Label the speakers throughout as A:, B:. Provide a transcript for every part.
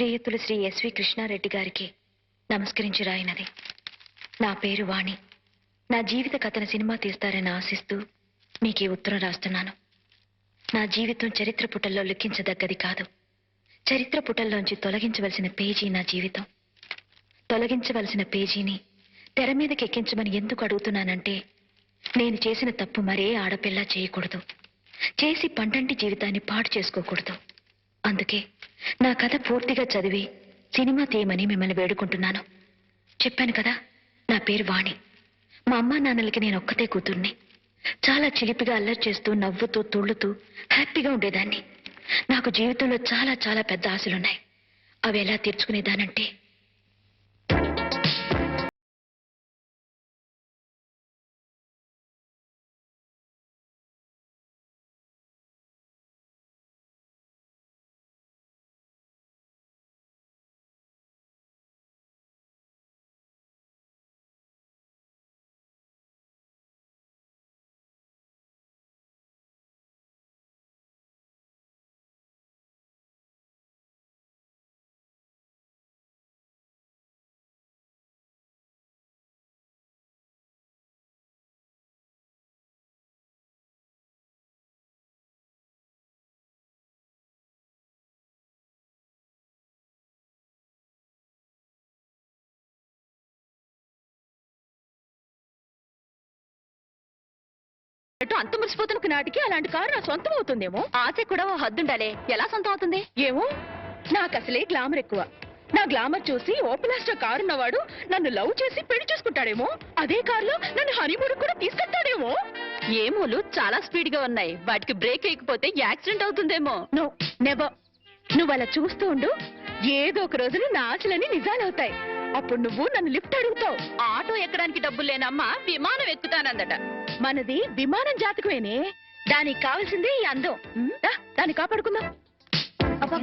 A: శ్రీయుతులు Shri SV Krishna Reddy గారికి నమస్కరించి రాయినది. నా పేరు వాణి. నా జీవిత కథను సినిమా తీస్తారని ఆశిస్తూ మీకు ఈ ఉత్తరం రాస్తున్నాను. నా జీవితం చరిత్ర పుటల్లో లిఖించదగ్గది కాదు. చరిత్ర పుటల్లోంచి తొలగించవలసిన పేజీ నా జీవితం. తొలగించవలసిన పేజీని తెర మీదకి ఎక్కించమని ఎందుకు అడుగుతున్నానంటే నేను చేసిన తప్పు మరే ఆడపిల్ల చేయకూడదు. చేసి పంటంటి జీవితాన్ని పాడు చేసుకోకూడదు. అందుకే నా కథ పూర్తిగా చదివి సినిమా తీయమని మిమ్మల్ని వేడుకుంటున్నాను. చెప్పాను కదా నా పేరు వాణి. మా అమ్మా నాన్నలకి నేను ఒక్కతే కూతుర్ని. చాలా చిలిపిగా అల్లరి చేస్తూ నవ్వుతూ తుళ్ళుతూ హ్యాపీగా ఉండేదాన్ని. నాకు జీవితంలో చాలా చాలా పెద్ద ఆశలున్నాయి. అవి ఎలా తీర్చుకునేదానంటే
B: అంత మురిసిపోతున్న నాటికి అలాంటి కారు నా సొంతం అవుతుందేమో? ఆశ కూడా ఓ హద్దుండాలే. ఎలా సొంతం అవుతుంది? ఏమో? నాకు అసలే గ్లామర్ ఎక్కువ. నా గ్లామర్ చూసి ఓపెలాస్టర్ కారు ఉన్నవాడు నన్ను లవ్ చేసి పెళ్ళి చేసుకుంటాడేమో? అదే కారులో నన్ను హనీమూన్ కూడా తీసుకెళ్తాడేమో ఏమోలు చాలా స్పీడ్గా ఉన్నాయి. వాటికి బ్రేక్ వేయకపోతే యాక్సిడెంట్ అవుతుందేమో? నో నెవర్ నువ్వు అలా చూస్తూ ఉండు. ఏదో ఒక రోజున నా ఆశలని నిజాలవుతాయి అప్పుడు నువ్వు నన్ను లిఫ్ట్ అడుగుతావు. ఆటో ఎక్కడానికి డబ్బులు లేనమ్మా విమానం ఎక్కుతానందట. మనది విమానం జాతకమేనే దానికి కావాల్సిందే ఈ అందం. దా, దాన్ని కాపాడుకుందాం.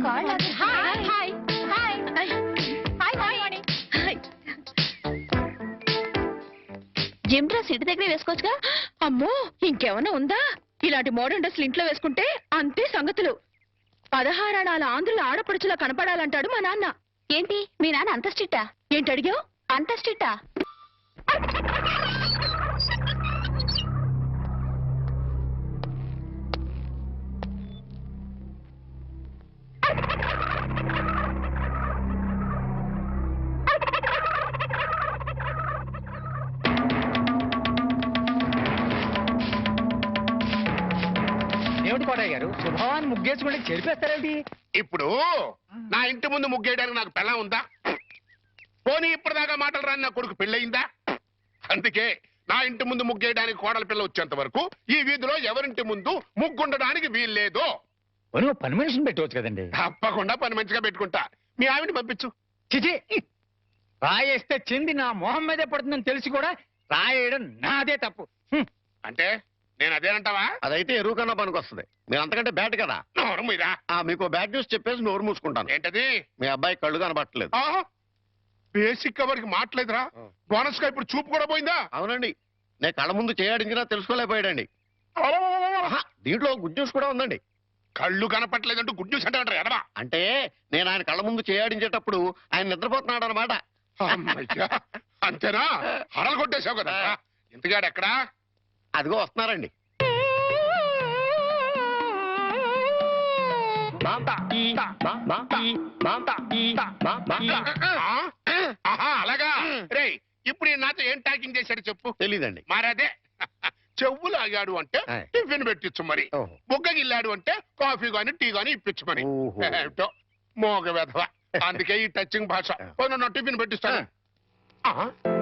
B: Hi hi. Hi hi. Hi. Hi gym dress ఇంటి దగ్గరే వేసుకోవచ్చుగా? అమ్మో ఇంకేమన్నా ఉందా? ఇలాంటి మోడర్న్ డ్రెస్లు ఇంట్లో వేసుకుంటే అంతే సంగతులు. పదహారణాల ఆంధ్రుల ఆడపడుచులా కనపడాలంటాడు మా నాన్న. ఏంటి? మీ నాన్న అంత స్ట్రిక్టా? ఏంటి అడిగావు అంత స్ట్రిక్టా?
C: గారు శుభవాన్ని ముగ్గేసుకుంటే చెరిపేస్తారేమిటి
D: ఇప్పుడు నా ఇంటి ముందు ముగ్గేయడానికి నాకు పెళ్ళం ఉందా? పోనీ ఇప్పటిదాకా మాటలు రాని నా కొడుకు పెళ్ళయిందా? అందుకే నా ఇంటి ముందు ముగ్గేయడానికి కోడల పిల్ల వచ్చేంత వరకు ఈ వీధిలో ఎవరింటి ముందు ముగ్గుండడానికి వీల్లేదు.
C: ఓ పని మనిషిని పెట్టవచ్చు కదండి.
D: తప్పకుండా పని మంచిగా పెట్టుకుంటా. మీ ఆవిడ పంపించు.
C: చిచి రాయేస్తే చెంది నా మొహం మీదే పడుతుందని తెలిసి కూడా రాయేయడం నాదే తప్పు.
D: అంటే? నేను అదేనంటావా?
E: అదైతే ఎరువు కన్నా పనికొస్తుంది. మీరు అంతకంటే బ్యాట్ కదా.
D: నోరు మీరా
E: ఆ మీకు బ్యాడ్ న్యూస్ చెప్పేసి నోరు మూసుకుంటాను.
D: ఏంటది?
E: మీ అబ్బాయి కళ్ళు కనబట్టలేదు.
D: ఆహా! బేసిక్ కవర్కి మాట్లేదురా. బోనస్గా ఇప్పుడు చూపు కూడా పోయిందా?
E: అవునండి. నేను కళ్ళ ముందు చేయాడించినా తెలుసుకోలేకపోయాడండి. ఆహా, దీంట్లో గుడ్ న్యూస్ కూడా ఉందండి.
D: కళ్ళు కనపట్లేదంటూ గుడ్ న్యూస్ అంటే అంటారు ఎడవా
E: అంటే నేను ఆయన కళ్ళ ముందు చేయాడించేటప్పుడు ఆయన నిద్రపోతున్నాడు అనమాట
D: అమ్మయ్యా. అంతేనా? హరలు కొట్టేశావు కదా ఇంతగాడు ఎక్కడా
E: అదిగో వస్తున్నారండి.
D: అలాగా. రేయ్ ఇప్పుడు నాతో ఏం టాకింగ్ చేశాడు చెప్పు.
E: తెలీదండి.
D: మరదే. చెవులు ఆగాడు అంటే. టిఫిన్ పెట్టించు మరి. వెళ్ళాడు అంటే కాఫీ గాని టీ గాని ఇప్పించు మరి. ఏమిటో మోగ వెధవ. అందుకే ఈ టచింగ్ భాష. టిఫిన్ పెట్టిస్తాను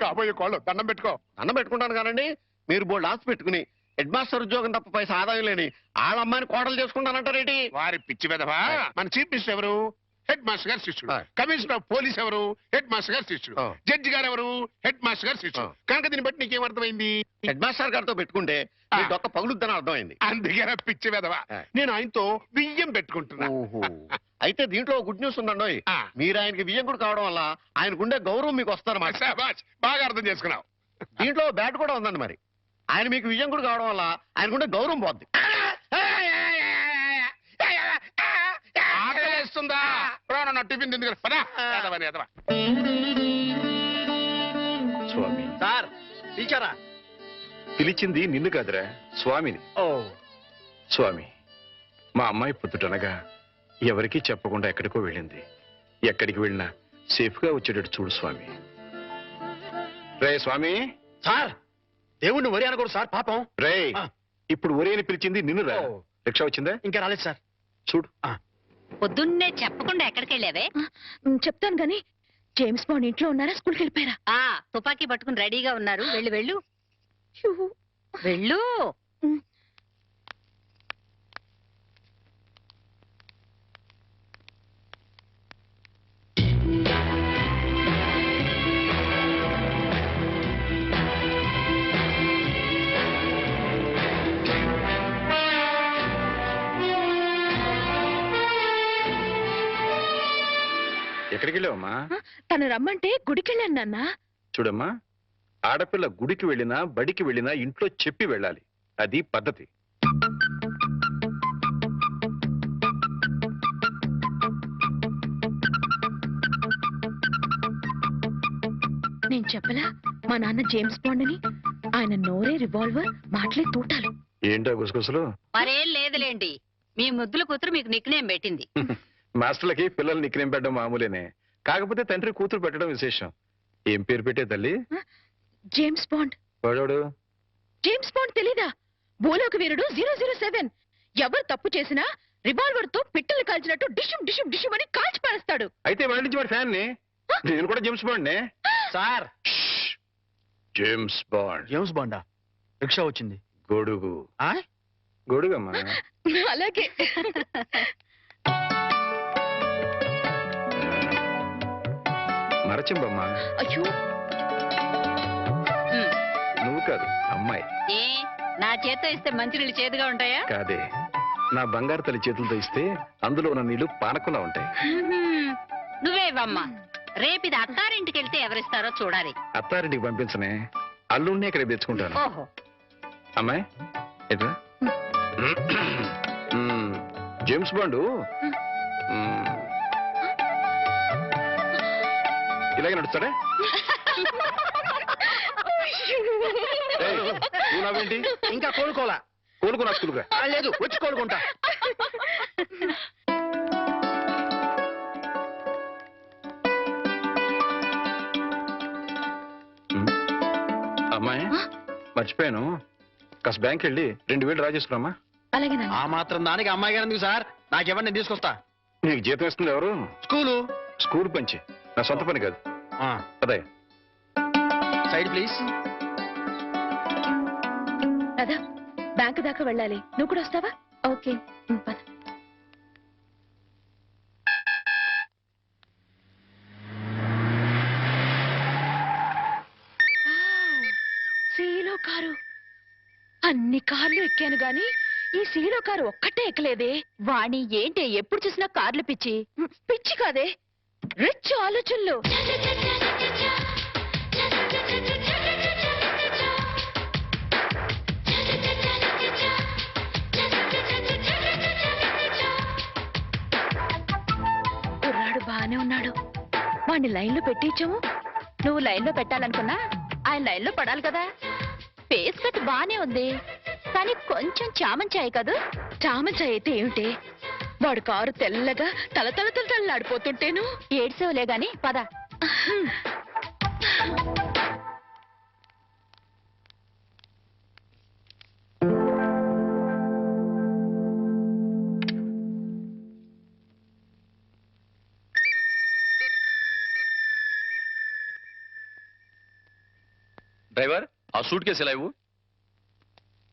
D: కాబోయే కోళ్ళు దండం పెట్టుకో.
E: అన్నం పెట్టుకుంటాను కానండి మీరు బోల్డ్ ఆస్తి పెట్టుకుని హెడ్ మాస్టర్ ఉద్యోగం తప్ప పైసా ఆదాయం లేని వాళ్ళ అమ్మాయిని కోడలు చేసుకుంటానంటారేంటి?
D: వారి పిచ్చి
E: ఆయ్.
D: మన చీఫ్ మినిస్టర్ ఎవరు? హెడ్ మాస్టర్ గారు శిష్యుడు. కమిషనర్ ఆఫ్ పోలీస్ ఎవరు? హెడ్ మాస్టర్ గారు శిష్యుడు.
E: ఆ.
D: జడ్జి గారు ఎవరు? హెడ్ మాస్టర్ గారు శిష్యుడు.
E: ఆ.
D: కనుక దీన్ని బట్టి నీకేం అర్థమైంది?
E: హెడ్ మాస్టర్ గారితో పెట్టుకుంటే మీ. డొక్క పగులుద్దని అర్థమైంది.
D: అందుకే నా పిచ్చి
E: ఆయ్.
D: నేను ఆయనతో బియ్యం పెట్టుకుంటున్నా.
E: ఓహో. అయితే దీంట్లో గుడ్ న్యూస్ ఉందండి
D: ఆ.
E: మీరు ఆయనకి వియ్యంకుడు కావడం వల్ల ఆయనకుండే గౌరవం మీకు వస్తారన్నమాట
D: శాబాష్. బాగా అర్థం చేసుకున్నావు.
E: దీంట్లో బ్యాట్ కూడా ఉందండి మరి. ఆయన మీకు వియ్యంకుడు కావడం వల్ల ఆయనకుండే గౌరవం పోద్ది.
D: నా టిఫిన్ తింది పదా. ఎదవని ఎదవ
F: స్వామి.
G: సార్ పిలిచారా?
F: పిలిచింది నిన్ను కాదురా స్వామిని.
G: ఓ.
F: స్వామి మా అమ్మాయి పుత్తుటనగా ఎవరికీ చెప్పకుండా ఎక్కడికో వెళ్ళింది. ఎక్కడికి వెళ్ళినా సేఫ్గా వచ్చేటట్టు చూడు స్వామి. రే స్వామి.
G: సార్ దేవుణ్ణి వరి అనకూడదు సార్ పాపం.
F: రే. ఇప్పుడు ఒరే అని పిలిచింది నిన్ను రా. రిక్షా వచ్చిందా?
G: ఇంకా రాలేదు సార్.
F: చూడు.
H: పొద్దున్నే చెప్పకుండా ఎక్కడికి వెళ్ళావే
B: చెప్తాను గాని జేమ్స్ బాండ్ ఇంట్లో ఉన్నారా స్కూల్కి వెళ్ళిపోయారా
H: ఆ తుపాకీ పట్టుకుని రెడీగా ఉన్నారు. వెళ్ళు వెళ్ళు. వెళ్ళు.
F: ఎక్కడికి వెళ్ళావమ్మా?
B: తను రమ్మంటే గుడికెళ్ళాను నాన్న.
F: చూడమ్మా ఆడపిల్ల గుడికి వెళ్ళినా బడికి వెళ్ళినా ఇంట్లో చెప్పి వెళ్ళాలి. అది పద్ధతి.
B: నేను చెప్పలా మా నాన్న జేమ్స్ బాండ్ అని ఆయన నోరే రివాల్వర్ మాటలే తూటాలు.
F: ఏంటో గుసగుసలు?
H: మరేం లేదులేండి. మీ ముద్దుల కూతురు మీకు నిక్నేం పెట్టింది.
F: మాస్టర్లకి పిల్లలు నిక్నేం పెట్టడం మామూలేనే. కాకపోతే తండ్రి కూతురు పెట్టడం విశేషం. ఏం పేరు పెట్టే తల్లి?
B: James Bond.
F: వాడోడు
B: జేమ్స్ బాండ్ తెలీదా? భూలోక వీరుడు జీరో జీరో సెవెన్. ఎవరు తప్పు చేసినా రివాల్వర్తో పిట్టలు కాల్చినట్టు డిషుం డిషుం డిషుం అని కాల్చి పారేస్తాడు.
F: అయితే వాడి నుంచి వాడి ఫ్యాన్ని నేను కూడా జేమ్స్ బాండ్ నే
G: సార్.
F: James Bond.
G: జేమ్స్ బాండా? రిక్షా వచ్చింది.
F: గొడుగు.
G: ఆ?
F: గొడుగమ్మా.
B: అలాగే.
F: మరచింబమ్మా
B: అయ్యో.
F: నువ్వు కాదు అమ్మాయి.
H: ఏ నా చేత్తో ఇస్తే మంచినీళ్ళు చేదుగా ఉంటాయా?
F: కాదే నా బంగారు తల్లి చేతులతో ఇస్తే అందులో ఉన్న నీళ్ళు పానకులా ఉంటాయి.
H: నువ్వే ఇవ్వమ్మా. రేపు ఇది అత్తారింటికి వెళ్తే ఎవరిస్తారో చూడాలి.
F: అత్తారింటికి పంపించనే అల్లుడిని ఇక్కడ తెచ్చుకుంటాను.
H: ఓహో.
F: అమ్మాయి. James Bond? మ్మ్. ఇలాగే నడుస్తాడా? ఏయ్, నువ్వు నవ్వేంటి
G: ఇంకా కోలుకోలా
F: కోలుకున్నా
G: ఆ, లేదు వచ్చి కోలుకుంటా.
F: అమ్మాయి మర్చిపోయాను. కాస్త బ్యాంక్ వెళ్ళి రెండు వేలు డ్రా చేసుకురామా
B: అలాగే నాన్న.
G: ఆ మాత్రం దానికి అమ్మాయి గారు ఎందుకు సార్? నాకెవరిని నేను తీసుకొస్తా.
F: నీకు జీతం ఇస్తుంది ఎవరు?
G: స్కూలు.
F: స్కూల్ పంచి. నా సొంత పని కాదు.
G: ఆ,
F: అదే
G: సైడ్ ప్లీజ్
B: రాధా బ్యాంక్ దాకా వెళ్ళాలి. నువ్వు కూడా వస్తావా? ఓకే. పద. సీలో కారు. అన్ని కార్లు ఎక్కాను గాని ఈ సీలో కారు ఒక్కటే ఎక్కలేదే.
H: వాణి ఏంటి? ఎప్పుడు చూసినా కార్లు పిచ్చి.
B: పిచ్చి కాదే? రిచ్ ఆలోచనలు. కుర్రాడు బానే ఉన్నాడు. వాడిని లైన్లో పెట్టించాము.
H: నువ్వు లైన్లో పెట్టాలనుకున్నా ఆయన లైన్లో పడాలి కదా. ఫేస్ కట్ బానే ఉంది. కానీ కొంచెం చామంచాయి కదూ?
B: చామంచాయి అయితే ఏమిటి? వాడు కారు తెల్లగా తల తల తల తలలాడిపోతుంటేను?
H: ఏడ్సేవలే గాని పద.
I: డ్రైవర్ ఆ సూట్ కేసు ఎలా ఇవ్వు?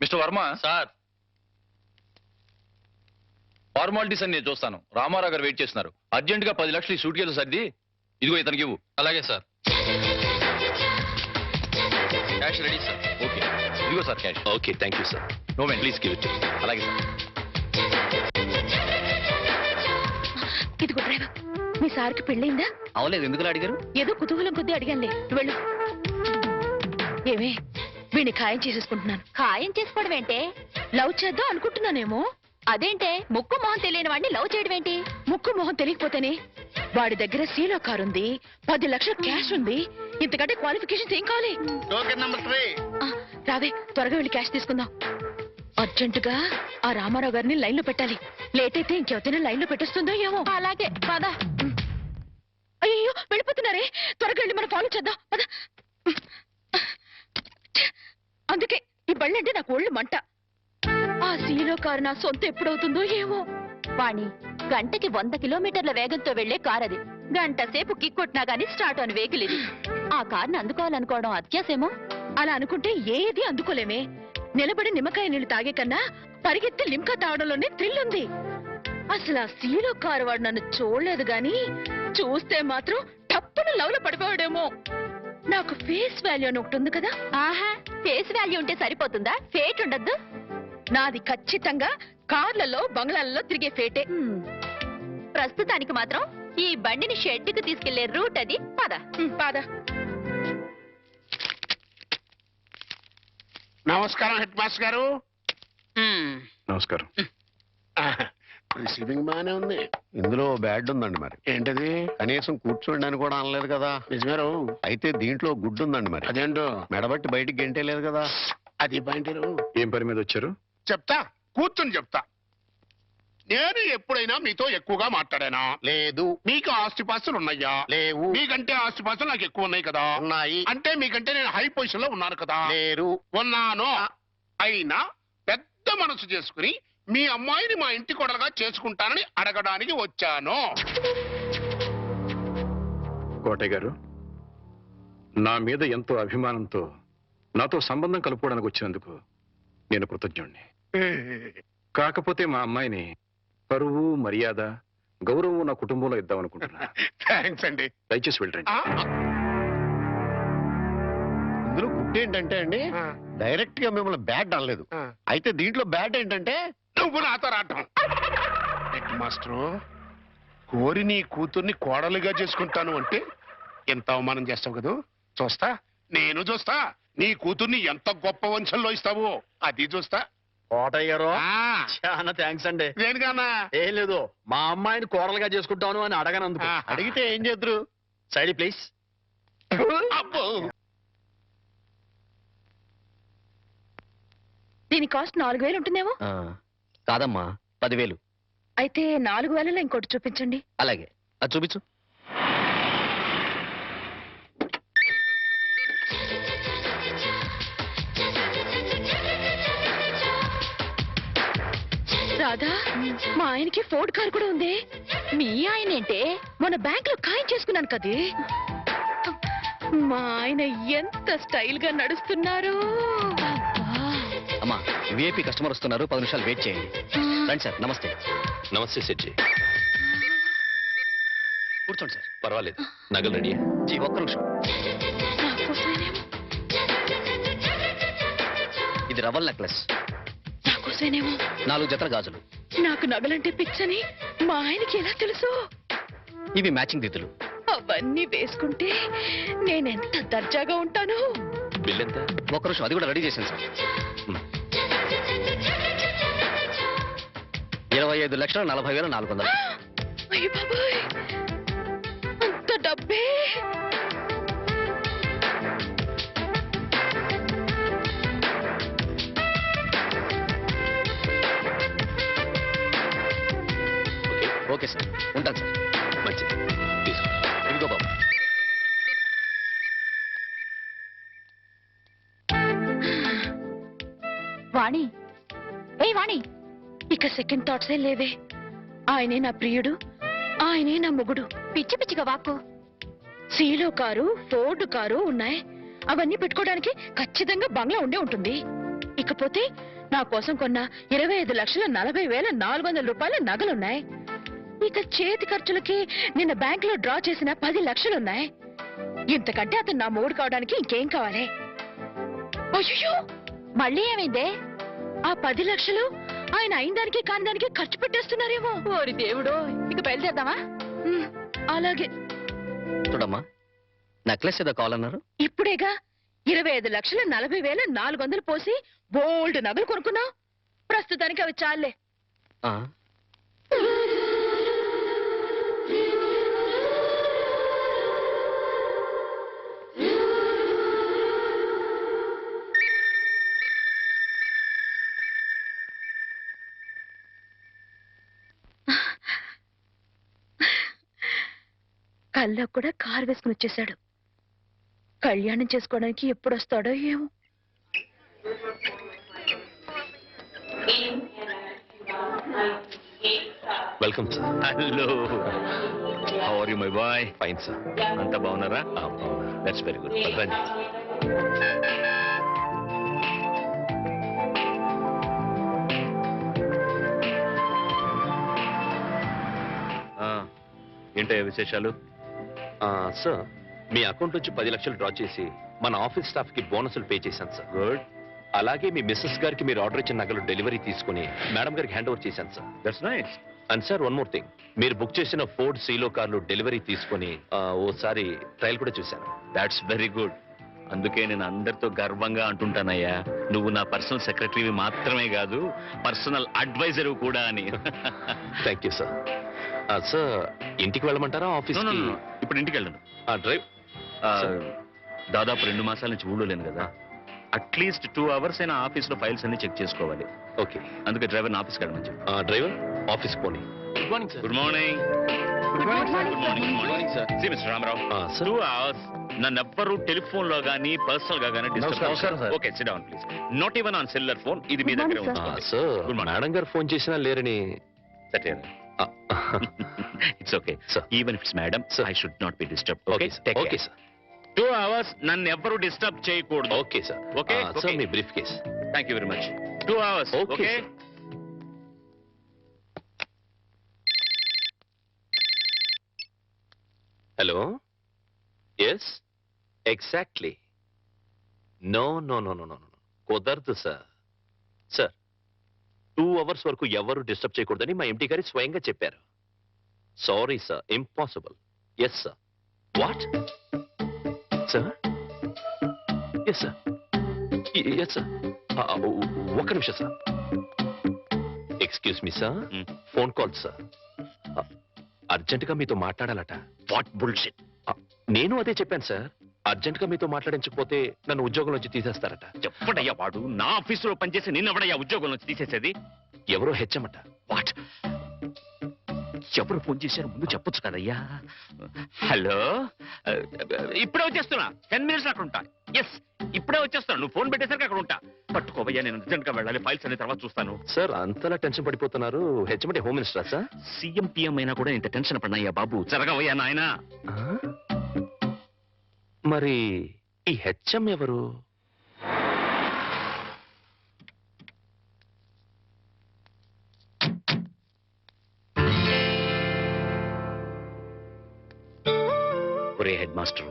I: మిస్టర్ వర్మ? సార్. ఫార్మాలిటీస్ అని నేను చూస్తాను. రామారావు గారు వెయిట్ చేస్తున్నారు. అర్జెంట్గా పది లక్షలు ఈ సూట్ కేసు సర్ది ఇదిగో ఇతనికి ఇవ్వు. అలాగే sir. Cash ready sir okay ఇదిగో sir cash okay thank you sir no men please give it అలాగే సార్.
B: ఇదిగో డ్రైవర్ మీ సార్కి పెళ్ళైందా?
I: అవలేదు ఎందుకు అడిగారు?
B: ఏదో కుతూహలం కొద్దీ అడిగానులే. వెళ్ళు. ఏమే వీడిని ఖాయం చేసేసుకుంటున్నాను.
H: ఖాయం చేసుకోవడం ఏంటే?
B: లవ్ చేద్దాం అనుకుంటున్నానేమో.
H: అదేంటే ముక్కు మొహం తెలియని వాడిని లవ్ చేయడం ఏంటి?
B: ముక్కు మొహం తెలియకపోతేనే వాడి దగ్గర సీలో కార్ ఉంది పది లక్షల క్యాష్ ఉంది ఇంతకంటే క్వాలిఫికేషన్స్ ఏం కావాలి?
E: Token number three.
B: ఆ, రావే త్వరగా వెళ్ళి క్యాష్ తీసుకుందాం. అర్జెంటుగా ఆ రామారావు గారిని లైన్లో పెట్టాలి. లేట్ అయితే ఇంకెవరైనా లైన్లో పెట్టేస్తుందో ఏమో. అలాగే పద. అయ్యో వెళ్ళిపోతున్నారే. త్వరగా వెళ్ళి మనం ఫాలో చేద్దాం. పద. అందుకే ఈ బళ్ళంటే నాకు ఒళ్ళు మంట. ఆ సీలో కారు నా సొంత ఎప్పుడవుతుందో ఏమో. వాణి గంటకి వంద కిలోమీటర్ల వేగంతో వెళ్ళే కార్ అది గంట సేపు కిక్కొట్టినా గానీ స్టార్ట్ అని వెహికల్ ఇది. ఆ కార్ని అందుకోవాలనుకోవడం అత్యాసేమో అలా అనుకుంటే ఏది అందుకోలేమే. నిలబడి నిమ్మకాయ నీళ్ళు తాగే కన్నా పరిగెత్తి లింకా తాగడంలోనే థ్రిల్ ఉంది. అసలు ఆ సీలో కారు వాడు నన్ను చూడలేదు గాని చూస్తే మాత్రం టప్పున లవ్లో పడిపోయాడేమో. నాకు ఫేస్ వాల్యూ అని ఒకటి ఉంది కదా. ఆహా ఫేస్ వాల్యూ ఉంటే సరిపోతుందా? ఫేట్ ఉండద్దు. నాది ఖచ్చితంగా కార్లలో బంగ్లాలలో తిరిగే ఫేటే. ప్రస్తుతానికి మాత్రం ఈ బండిని షెడ్డుకు తీసుకెళ్ళే రూట్ అది. పద. పద.
D: నమస్కారం హెడ్ మాస్టర్ గారు.
F: నమస్కారం.
D: రిసీవింగ్ బానే ఉంది.
E: ఇందులో బ్యాడ్ ఉందండి మరి.
D: ఏంటది?
E: కనీసం కూర్చోండి అని కూడా అనలేదు కదా.
D: నిజమేరు.
E: అయితే దీంట్లో గుడ్డు ఉందండి మరి.
D: అదేంటో?
E: మెడబట్టి బయటికి గెంటేలేదు కదా.
D: అది పాయింట్
F: ఏం పని మీద వచ్చారు?
D: చెప్తా కూర్చొని చెప్తా. నేను ఎప్పుడైనా మీతో ఎక్కువగా మాట్లాడానా?
E: లేదు.
D: మీకు ఆస్తిపాస్తులు ఉన్నాయా?
E: లేవు.
D: మీకంటే ఆస్తిపాస్తులు నాకు ఎక్కువ ఉన్నాయి కదా?
E: ఉన్నాయి.
D: అంటే మీకంటే నేను హై పొజిషన్లో ఉన్నాను కదా?
E: లేరు.
D: ఉన్నాను. అయినా పెద్ద మనసు చేసుకుని మీ అమ్మాయిని మా ఇంటి కొడలుగా చేసుకుంటానని అడగడానికి వచ్చాను.
F: కోటయ్య గారు నా మీద ఎంతో అభిమానంతో నాతో సంబంధం కలుపుకోవడానికి వచ్చినందుకు నేను కృతజ్ఞుణ్ణి. కాకపోతే మా అమ్మాయిని పరువు మర్యాద గౌరవం నా కుటుంబంలో ఇద్దాం అనుకుంటున్నా.
D: థ్యాంక్స్ అండి.
F: దయచేసి వెళ్ళండి
E: ఇందులో గుడ్డు ఏంటంటే అండి డైరెక్ట్గా మిమ్మల్ని బ్యాడ్ అనలేదు. అయితే దీంట్లో బ్యాడ్ ఏంటంటే
D: నువ్వు నాతో రావటం. హెడ్ మాస్టరు కోరి నీ కూతుర్ని కోడలుగా చేసుకుంటాను అంటే ఎంత అవమానం చేస్తావు కదూ? చూస్తా? నేను చూస్తా? నీ కూతుర్ని ఎంత గొప్ప వంశంలో ఇస్తావో? అది చూస్తా?
E: కోటయ్య గారు
D: ఆ,
E: చాలా థ్యాంక్స్ అండి.
D: దేనికన్నా?
E: ఏం లేదు మా అమ్మాయిని కోడలుగా చేసుకుంటాను అని అడగనందుకు. అడిగితే ఏం చేద్దరు? Side please.
B: దీని కాస్ట్ నాలుగు వేలు ఉంటుందేమో?
E: కాదమ్మా పదివేలు.
B: అయితే నాలుగు వేలలో ఇంకోటి చూపించండి.
E: అలాగే. అది చూపించు.
B: మా ఆయనకి ఫోర్డ్ కార్ కూడా ఉంది. మీ ఆయన ఏంటే? మన బ్యాంక్లో ఖాయం చేసుకున్నాను కదే. మా ఆయన ఎంత స్టైల్గా నడుస్తున్నారు.
E: అమ్మా విఐపి కస్టమర్ వస్తున్నారు. పది నిమిషాలు వెయిట్ చేయండి. రండి సార్ నమస్తే.
J: నమస్తే సెట్జీ
E: కూర్చోండి సార్.
J: పర్వాలేదు. నగలు రెడీ
E: జీ ఒక్క నిమిషం. ఇది రవల్ నెక్లెస్ నాలుగు జతల గాజులు.
B: నాకు నగలంటే పిచ్చని మా ఆయనకి ఎలా తెలుసు?
E: ఇవి మ్యాచింగ్ దిద్దులు.
B: అవన్నీ వేసుకుంటే నేనెంత దర్జాగా ఉంటాను?
J: బిల్ ఎంత
E: ఒక్క నిమిషం అది కూడా రెడీ చేశాను సార్. ఇరవై ఐదు లక్షల నలభై వేల నాలుగు వందలు.
B: అయ్య బాబాయ్ అంత డబ్బే?
E: Okay sir. ఉంటాను సార్.
J: మంచిది. తీసుకో.
E: ఇదిగో బాబు.
B: వాణి. ఏ వాణి. ఇక సెకండ్ థాట్సే లేవే. ఆయనే నా ప్రియుడు ఆయనే నా మొగుడు. పిచ్చి పిచ్చిగా వాక్కు. సీలో కారు ఫోర్డ్ కారు ఉన్నాయి. అవన్నీ పెట్టుకోవడానికి ఖచ్చితంగా బంగ్లా ఉండే ఉంటుంది. ఇకపోతే నా కోసం కొన్న ఇరవై ఐదు లక్షల నలభై వేల నాలుగు వందల రూపాయల నగలున్నాయి. ఇక చేతి ఖర్చులకి నిన్న బ్యాంక్లో డ్రా చేసిన పది లక్షలున్నాయి. ఇంతకంటే అతను నా మూడు కావడానికి ఇంకేం కావాలి? అయ్యో మళ్ళీ ఏమైందే? ఆ పది లక్షలు ఆయన అయిన దానికి కాని దానికి ఖర్చు పెట్టేస్తున్నారేమో. ఓరి దేవుడు ఇక బయలుదేరదామా? అలాగే.
E: చూడమ్మా నెక్లెస్ ఏదో కావాలన్నారు?
B: ఇప్పుడేగా ఇరవై ఐదు లక్షల నలభై వేల నాలుగు వందలు పోసి బోల్డ్ నగలు కొనుక్కున్నావు. ప్రస్తుతానికి అవి చాలే. కల్లో కూడా కారు వేసుకుని వచ్చేసాడు కళ్యాణం చేసుకోవడానికి ఎప్పుడు వస్తాడో ఏమో.
K: Welcome sir
J: hello how are you my boy
K: fine sir
J: అంతా బాగున్నారా? దట్స్ వెరీ గుడ్
K: రండి
J: ఏంటయ్యా విశేషాలు?
K: సార్ మీ అకౌంట్ నుంచి పది లక్షలు డ్రా చేసి మన ఆఫీస్ స్టాఫ్కి బోనసులు పే చేశాను సార్
J: గుడ్
K: అలాగే మీ మిస్సెస్ గారికి మీరు ఆర్డర్ ఇచ్చిన నగలు డెలివరీ తీసుకుని మేడం గారికి హ్యాండ్ ఓవర్ చేశాను sir
J: that's nice
K: and sir one more thing మీరు బుక్ చేసిన ఫోర్డ్ సీలో కార్లు డెలివరీ తీసుకుని ఆ, ఓసారి ట్రయల్ కూడా చూశాను.
J: దాట్స్ వెరీ గుడ్ అందుకే నేను అందరితో గర్వంగా అంటుంటానయ్యా. నువ్వు నా పర్సనల్ సెక్రటరీ మాత్రమే కాదు పర్సనల్ అడ్వైజర్ కూడా అని.
K: థ్యాంక్ యూ సార్ సార్ ఇంటికి వెళ్ళమంటారా office
J: No, no, no, no. ఇప్పుడు ఇంటికి వెళ్ళను
K: డ్రైవ్.
J: ఆ, దాదాపు రెండు మాసాల నుంచి ఊళ్ళో లేను కదా అట్లీస్ట్ టూ అవర్స్ అయినా ఆఫీస్లో ఫైల్స్ అన్ని చెక్ చేసుకోవాలి.
K: ఓకే.
J: అందుకే డ్రైవర్ ఆఫీస్కి వెళ్ళమని చెప్పు
K: డ్రైవర్ ఆఫీస్ పోనీ. Good morning sir
J: good morning
A: good morning
J: good morning good morning sir see mister Ramarao
K: sir
J: two hours నన్ను ఎవ్వరు టెలిఫోన్లో గానీ పర్సనల్గా గానీ
K: నమస్కారం, నమస్కారం,
J: disturb
K: sir.
J: Okay sit down please not even on cellular phone ఇది మీ
A: Good
J: దగ్గర
A: morning,
K: సార్
J: morning.
K: మేడం గారు ఫోన్ చేసినా లేరని.
J: It's okay
K: Sir.
J: Even it's madam
K: Sir.
J: I should not be disturb
K: okay
J: okay
K: okay sir
J: two hours నన్ను ఎవ్వరు disturb చేయకూడదు.
K: Okay sir
J: Okay,
K: sir. Me brief case
J: thank you very much two hours okay.
K: Hello yes exactly no no no no no no కుదరదు sir sir two hours వరకు ఎవరు disturb చేయకూడదని మా empty గారి స్వయంగా చెప్పారు. Sorry sir impossible yes sir what sir yes sir yes sir ఒక్క నిమిషం sir excuse me sir. Phone call sir అర్జెంటుగా మీతో మాట్లాడాలట.
J: వాట్ బుల్షిట్
K: నేను అదే చెప్పాను సార్ అర్జెంటుగా మీతో మాట్లాడించకపోతే నన్ను ఉద్యోగం నుంచి తీసేస్తారట.
J: చెప్పడయ్యా వాడు. నా ఆఫీసులో పనిచేసి నిన్నెవడయ్యా ఉద్యోగం నుంచి తీసేసేది?
K: ఎవరో హెచ్చమట
J: వాట్? ఎవరు ఫోన్ చేశారు ముందు చెప్పొచ్చు కదయ్యా? హలో? ఇప్పుడే వచ్చేస్తున్నా. టెన్ మినిట్స్ అక్కడ ఉంటా. ఎస్ ఇప్పుడే వచ్చేస్తాను నువ్వు ఫోన్ పెట్టేసరికి అక్కడ ఉంటా. పట్టుకోవయ్యా నేను అర్జెంట్గా వెళ్ళాలి. ఫైల్స్ అనే తర్వాత చూస్తాను.
K: సార్ అంతలా టెన్షన్ పడిపోతున్నారు. హెచ్చమంటే హోమ్ మినిస్టరా సార్?
J: సీఎం పిఎం అయినా కూడా ఇంత టెన్షన్ పడినాయ్యా బాబు. జరగవయ్యా నాయనా?
K: మరి ఈ హెచ్ఎం ఎవరు?
J: ఒరే హెడ్ మాస్టర్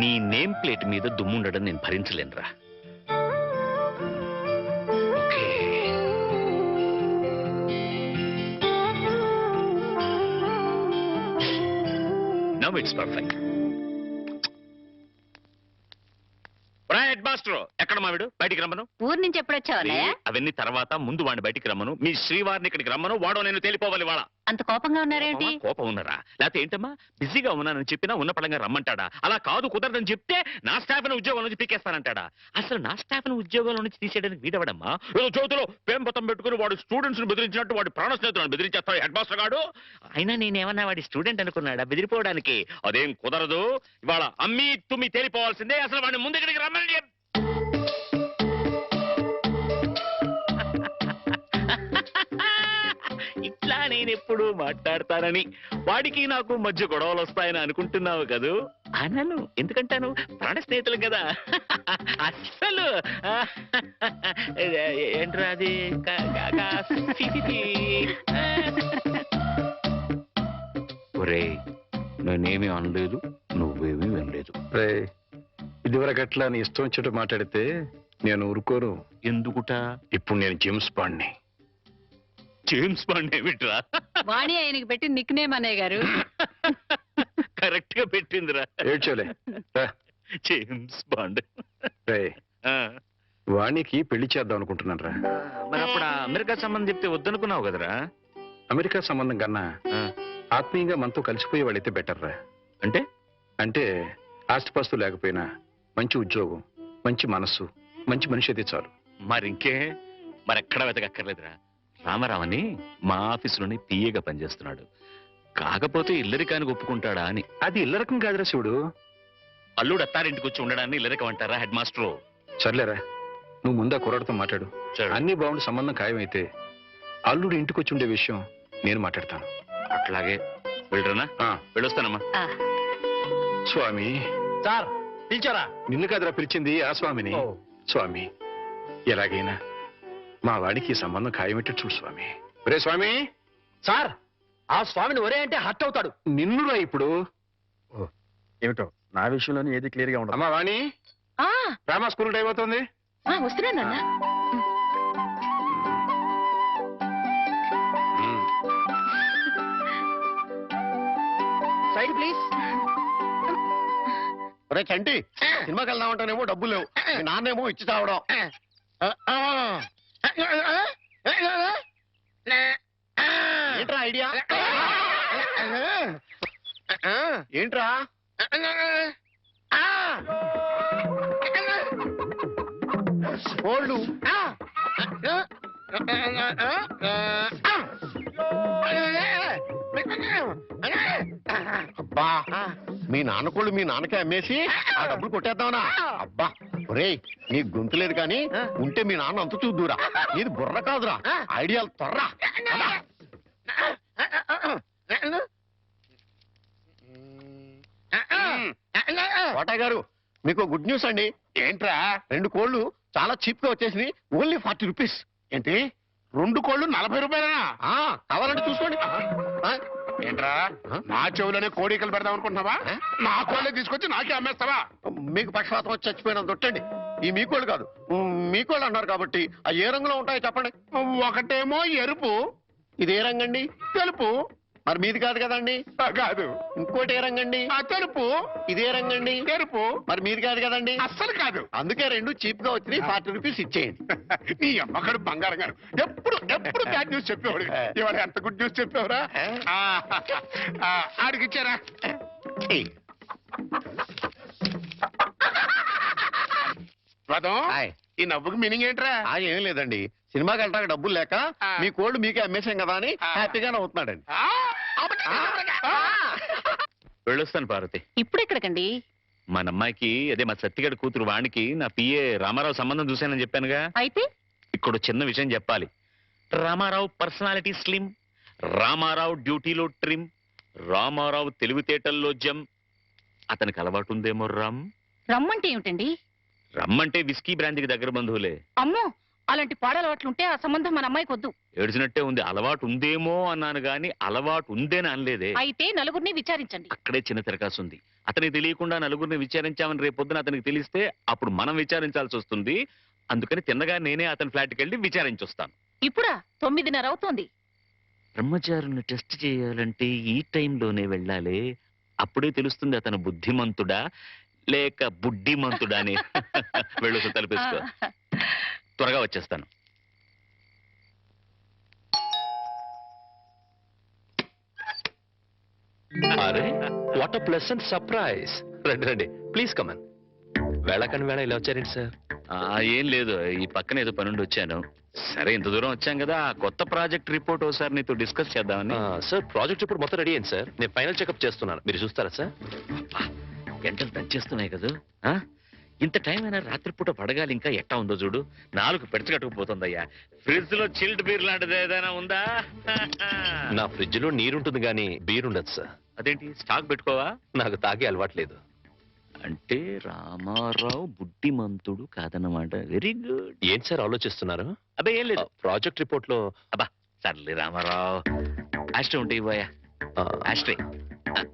J: నీ నేమ్ ప్లేట్ మీద దుమ్ముండడం నేను భరించలేనురా. Now it's perfect. ఎక్కడ మావిడు? బయటికి రమ్మను.
A: ఊరు నుంచి ఎప్పుడొచ్చావు
J: అవన్నీ తర్వాత ముందు వాడిని బయటికి రమ్మను. మీ శ్రీవారిని ఇక్కడికి రమ్మను. వాడో నేను తెలిపోవాలి వాళ్ళ
A: అంత కోపంగా ఉన్నారేంటి?
J: కోపం ఉన్నారా? లేకపోతే ఏంటమ్మా? బిజీగా ఉన్నానని చెప్పినా ఉన్న పడంగా రమ్మంటాడా? అలా కాదు కుదరదని చెప్తే నా స్టాఫ్ ఉద్యోగం నుంచి పీకేస్తానంటాడా? అసలు నా స్టాఫ్ ఉద్యోగం నుంచి తీసేయడానికి వీడవడమ్మా? ఏదో చోతులో పేంపతం పెట్టుకుని వాడు స్టూడెంట్స్ని బెదిరించినట్టు వాడి ప్రాణ స్నేహితులను బెదిరించేస్తాడు హెడ్ మాస్టర్ గాడు? అయినా నేనేమన్నా వాడి స్టూడెంట్ అనుకున్నాడా బెదిరిపోవడానికి? అదేం కుదరదు. ఇవాళ అమ్మి తుమ్మి తేలిపోవాల్సిందే. అసలు వాడిని ముందు ఇక్కడికి రమ్మని చెప్ ఇట్లా నేను ఎప్పుడు మాట్లాడతానని. వాడికి నాకు మధ్య గొడవలు వస్తాయని అనుకుంటున్నావు కదూ? అనను. ఎందుకంటాను? ప్రాణ స్నేహితులు కదా. అస్సలు. ఏంట్రా అది. ఒరేయ్ నేనేమీ అనలేదు నువ్వేమీ వినలేదు.
F: రే ఇదివరకు అట్లా నీ ఇష్టం వచ్చినట్టు మాట్లాడితే నేను ఊరుకోను.
J: ఎందుకుట?
F: ఇప్పుడు నేను జేమ్స్ బాండ్ని.
J: జేమ్స్ బాండ్ ఏమిట్రా?
A: వాణి ఆయనకి పెట్టి నిక్ నేమ్ అన్నయ్య గారు.
J: కరెక్ట్గా పెట్టిందిరా.
F: ఏడ్చోలే. రా.
J: జేమ్స్ బాండ్ ఆ.
F: వాణికి పెళ్ళి చేద్దాం అనుకుంటున్నాను రా
J: మరి అప్పుడు ఆ అమెరికా సంబంధం చెప్తే వద్దనుకున్నావు కదరా?
F: అమెరికా సంబంధం కన్నా
J: ఆ.
F: ఆత్మీయంగా మనతో కలిసిపోయే వాళ్ళైతే బెటర్ రా
J: అంటే?
F: అంటే ఆస్తిపాస్తు లేకపోయినా మంచి ఉద్యోగం మంచి మనస్సు మంచి మనిషి అయితే చాలు.
J: మరి ఇంకే మరి ఎక్కడ వెతకక్కర్లేదురా. రామారావని మా ఆఫీసులోనే పిఏగా పనిచేస్తున్నాడు. కాకపోతే ఇల్లరికానికి ఒప్పుకుంటాడా అని.
F: అది ఇల్లరకం కాదురా శివుడు.
J: అల్లుడు అత్తారింటికి వచ్చి ఉండడాన్ని ఇల్లరికం అంటారా హెడ్ మాస్టరు?
F: సర్లేరా నువ్వు ముందా కుర్రాడితో మాట్లాడు.
J: సరే.
F: అన్ని బాగుండి సంబంధం ఖాయమైతే అల్లుడు ఇంటికి వచ్చి ఉండే విషయం నేను మాట్లాడతాను.
J: అట్లాగే. వెళ్ళరనా
F: ఆ,
J: వెళ్ళొస్తానమ్మా.
F: స్వామి.
C: సార్ పిలిచారా?
F: నిన్ను కాదురా పిలిచింది ఆ స్వామిని. స్వామి ఎలాగైనా మా వాడికి ఈ సంబంధం ఖాయమెట్టు చూడు స్వామి. రే స్వామి!
C: సార్ ఆ స్వామిని ఒరే అంటే హర్ట్ అవుతాడు.
F: నిన్నురా ఇప్పుడు?
C: ఏమిటో? నా విషయంలోనే ఏది క్లియర్గా ఉండదు.
F: అమ్మా వాణి!
B: ఆ,
F: రామా స్కూల్ టైం అవుతుంది?
B: ఆ, వస్తున్నాను నాన్న.
C: Side please.
E: ఒరే చంటి సినిమాకి వెళ్దామంటేనేమో డబ్బులు లేవు. మీ నాన్నేమో ఇచ్చి తావడం ఏంట్రా ఐడియా ఏంట్రా? ఓళ్ళు. అబ్బా మీ నాన్న కోళ్ళు మీ నాన్నకే అమ్మేసి ఆ డబ్బులు కొట్టేద్దామనా? అబ్బా. ఒరేయ్ నీ గొంతు లేదు కానీ ఉంటే మీ నాన్న అంత చూద్దురా నీది బుర్ర కాదురా. ఐడియాలు త్వర్రా. కోటయ్య గారు మీకు గుడ్ న్యూస్ అండి.
D: ఏంట్రా
E: రెండు కోళ్ళు చాలా చీప్గా వచ్చేసింది ఓన్లీ ఫార్టీ రూపీస్.
D: ఏంటి? రెండు కోళ్ళు నలభై రూపాయలనా?
E: కావాలంటే చూసుకోండి.
D: ఏంట్రా? నా చెవులోనే కోడికలు పెడదాం అనుకుంటున్నావా? నా కోళ్ళే తీసుకొచ్చి నాకే అమ్మేస్తావా?
E: మీకు పక్షపాతం వచ్చి చచ్చిపోయినంత దొట్టండి ఈ మీ కోళ్ళు కాదు. మీ కోళ్ళు అన్నారు కాబట్టి ఆ ఏ రంగులో ఉంటాయో చెప్పండి.
D: ఒకటేమో ఎరుపు.
E: ఇది ఏ రంగండి?
D: తెలుపు.
E: మరి మీది కాదు కదండి?
D: కాదు.
E: ఇంకోటి ఏ రంగండి?
D: ఆ తెలుపు.
E: ఇదే రంగండి.
D: ఎరుపు
E: మరి మీది కాదు కదండి?
D: అస్సలు కాదు.
E: అందుకే రెండు చీప్గా వచ్చినాయి ఫార్టీ రూపీస్ ఇచ్చేయండి.
D: నీ అమ్మకడు బంగారం గారు. ఎప్పుడు ఎప్పుడు బ్యాడ్ న్యూస్ చెప్పేవాడు? ఇవాళ ఎంత గుడ్ న్యూస్ చెప్పేవరా? ఆడికి ఇచ్చారా
E: ఏయ్,
D: రథం. ఈ నవ్వుకి మీనింగ్ ఏంట్రా?
E: ఆ ఏం లేదండి. సినిమాకి వెళ్ళడానికి డబ్బులు లేక. మీ కోళ్ళు మీకే అమ్మేశాం కదా అని
D: ఆ.
E: హ్యాపీగానే
J: వెళ్ళొస్తాను పార్వతి.
B: ఇప్పుడు ఎక్కడికండి?
J: మన అమ్మాయికి అదే మా సత్తిగడ కూతురు వాణికి నా పిఏ రామారావు సంబంధం చూశానని చెప్పానుగా.
B: అయితే?
J: ఇక్కడ చిన్న విషయం చెప్పాలి. రామారావు పర్సనాలిటీ స్లిమ్ రామారావు డ్యూటీలో ట్రిమ్ రామారావు తెలివితేటల్లో జమ్. అతనికి అలవాటు ఉందేమో రమ్.
B: రమ్మంటే ఏమిటండి?
J: రమ్మంటే విస్కీ బ్రాంతికి దగ్గర బంధువులే.
B: అమ్మో! అలాంటి పాడలవాట్లుంటే ఆ సంబంధం మన అమ్మాయికి వద్దు.
J: ఏడ్చినట్టే ఉంది. అలవాటు ఉందేమో అన్నాను గాని అలవాటు ఉందేని అనలేదే.
B: అయితే నలుగురిని విచారించండి.
J: అక్కడే చిన్న తిరకాసు ఉంది. అతనికి తెలియకుండా నలుగురిని విచారించామని రేపొద్దున అతనికి తెలిస్తే అప్పుడు మనం విచారించాల్సి వస్తుంది. అందుకని తిన్నగా నేనే అతని ఫ్లాట్కి వెళ్ళి విచారించొస్తాను.
B: ఇప్పుడా? తొమ్మిదిన్నర అవుతోంది.
J: బ్రహ్మచారుల్ని టెస్ట్ చేయాలంటే ఈ టైంలోనే వెళ్ళాలి. అప్పుడే తెలుస్తుంది అతను బుద్ధిమంతుడా లేక బుడ్డిమంతుడా అని. వెళ్ళు తలపేసుకో
B: ఆ,
J: త్వరగా వచ్చేస్తాను.
K: అరే వాట్ అ ప్లెసెంట్ సర్ప్రైజ్ రండి రండి ప్లీజ్ కమన్ వేళకని వేళ ఇలా వచ్చారేంటి సార్?
J: ఏం లేదు ఈ పక్కన ఏదో పనుండి వచ్చాను. సరే ఇంత దూరం వచ్చాం కదా ఆ కొత్త ప్రాజెక్ట్ రిపోర్ట్ ఒకసారి నీతో డిస్కస్ చేద్దామని.
K: సార్ ప్రాజెక్ట్ ఇప్పుడు మొత్తం రెడీ అయింది సార్. నేను ఫైనల్ చెకప్ చేస్తున్నాను. మీరు చూస్తారా సార్?
J: గంటలు దంచేస్తున్నాయి కదా ఆ? ఇంత టైం అయినా రాత్రిపూట పడగాలి ఇంకా ఎట్టా ఉందో చూడు. నాలుగు పెడచగట్టుకుపోతుందయ్యా ఫ్రిడ్జ్లో చిల్డ్ బీర్ లాంటిది ఏదైనా ఉందా?
K: నా ఫ్రిడ్జ్లో నీరుంటుంది కానీ బీర్ ఉండదు సార్.
J: అదేంటి స్టాక్ పెట్టుకోవా?
K: నాకు తాగే అలవాట్లేదు.
J: అంటే రామారావు బుడ్డిమంతుడు కాదన్నమాట. వెరీ గుడ్
K: ఏంటి సార్ ఆలోచిస్తున్నారు?
J: అబ్బే ఏం లేదు.
K: ప్రాజెక్ట్ రిపోర్ట్లో
J: సర్లే రామారావు. ఆస్ట్రే ఉంటాయి పోయా ఆస్ట్రే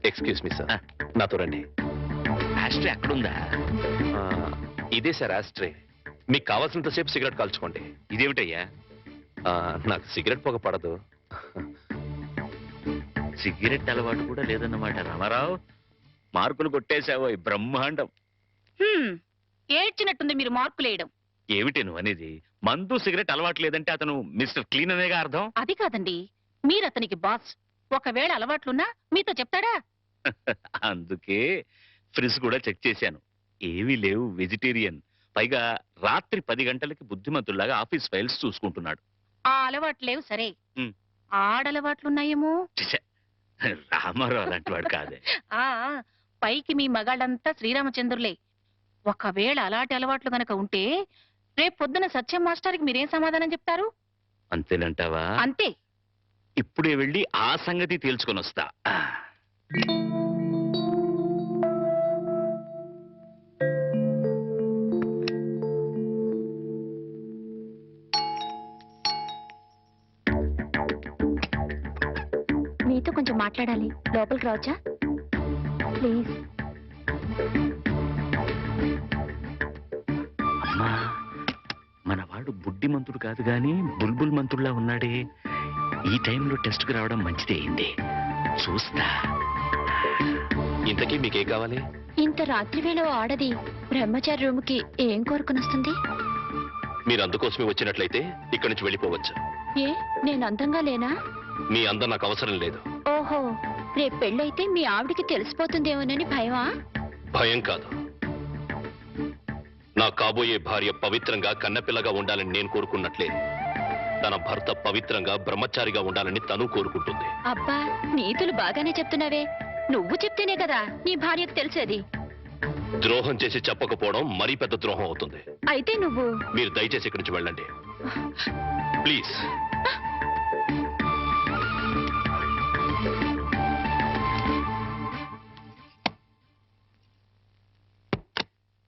K: ఎక్స్క్యూజ్ మీ సార్. నాతో రండి.
J: ఆస్ట్రే అక్కడుందా
K: ఆ, ఇదే సార్ ఆస్ట్రే మీకు కావాల్సినంతసేపు సిగరెట్ కాల్చుకోండి.
J: ఇదేమిటయ్యా?
K: ఆ, నాకు సిగరెట్ పొగ పడదు.
J: సిగరెట్ అలవాటు కూడా లేదన్నమాట రామారావు. మార్కులు కొట్టేశావో ఈ బ్రహ్మాండం.
B: హ్మ్, ఏడ్చినట్టుంది మీరు మార్కులు వేయడం.
J: ఏమిటి నువ్వు అనేది? మందు సిగరెట్ అలవాటు లేదంటే అతను మిస్టర్ క్లీన్ అనేగా అర్థం?
B: అది కాదండి మీరు అతనికి బాస్. ఒకవేళ అలవాట్లున్నా మీతో చెప్తాడా?
J: అందుకే ఫ్రిజ్ కూడా చెక్ చేశాను. ఏమీ లేవు వెజిటేరియన్. పైగా రాత్రి పది గంటలకి బుద్ధిమంతుల్లాగా ఆఫీస్ ఫైల్స్ చూసుకుంటున్నాడు.
B: ఆ అలవాట్లు లేవు సరే. ఆడలవాట్లున్నాయేమో.
J: రామారావు అలాంటి వాడు కాదే.
L: ఆ పైకి మీ మగాళ్ళంతా శ్రీరామచంద్రులే. ఒకవేళ అలాంటి అలవాట్లు గనక ఉంటే రేపు పొద్దున సత్యం మాస్టర్కి మీరేం సమాధానం చెప్తారు?
J: అంతేనంటావా?
L: అంతే.
J: ఇప్పుడే వెళ్ళి ఆ సంగతి తేల్చుకొని వస్తా
M: మీతో కొంచెం మాట్లాడాలి. లోపలికి రావచ్చా? ప్లీజ్.
J: మనవాడు బుడ్డిమంతుడు కాదు గాని బుల్బుల్ మంతుడులా ఉన్నాడే. ఈ టైంలో టెస్ట్కి రావడం మంచిదే అయింది. చూస్తా.
K: ఇంతకీ మీకేం కావాలి?
M: ఇంత రాత్రి వేళ ఆడది బ్రహ్మచారి రూమ్కి ఏం కోరుకుని వస్తుంది?
K: మీరు అందుకోసమే వచ్చినట్లయితే ఇక్కడి నుంచి వెళ్ళిపోవచ్చు.
M: ఏ నేను అందంగా లేనా?
K: మీ అందం నాకు అవసరం లేదు.
M: ఓహో రేపు పెళ్ళైతే మీ ఆవిడికి తెలిసిపోతుందేమోనని భయమా?
K: భయం కాదు. నా కాబోయే భార్య పవిత్రంగా కన్నపిల్లగా ఉండాలని నేను కోరుకున్నట్లే. తన భర్త పవిత్రంగా బ్రహ్మచారిగా ఉండాలని తను కోరుకుంటుంది.
M: అబ్బా నీతులు బాగానే చెప్తున్నావే. నువ్వు చెప్తేనే కదా నీ భార్యకు తెలిసేది.
K: ద్రోహం చేసి చెప్పకపోవడం మరీ పెద్ద ద్రోహం అవుతుంది.
M: అయితే నువ్వు?
K: మీరు దయచేసి ఇక్కడి నుంచి వెళ్ళండి. ప్లీజ్.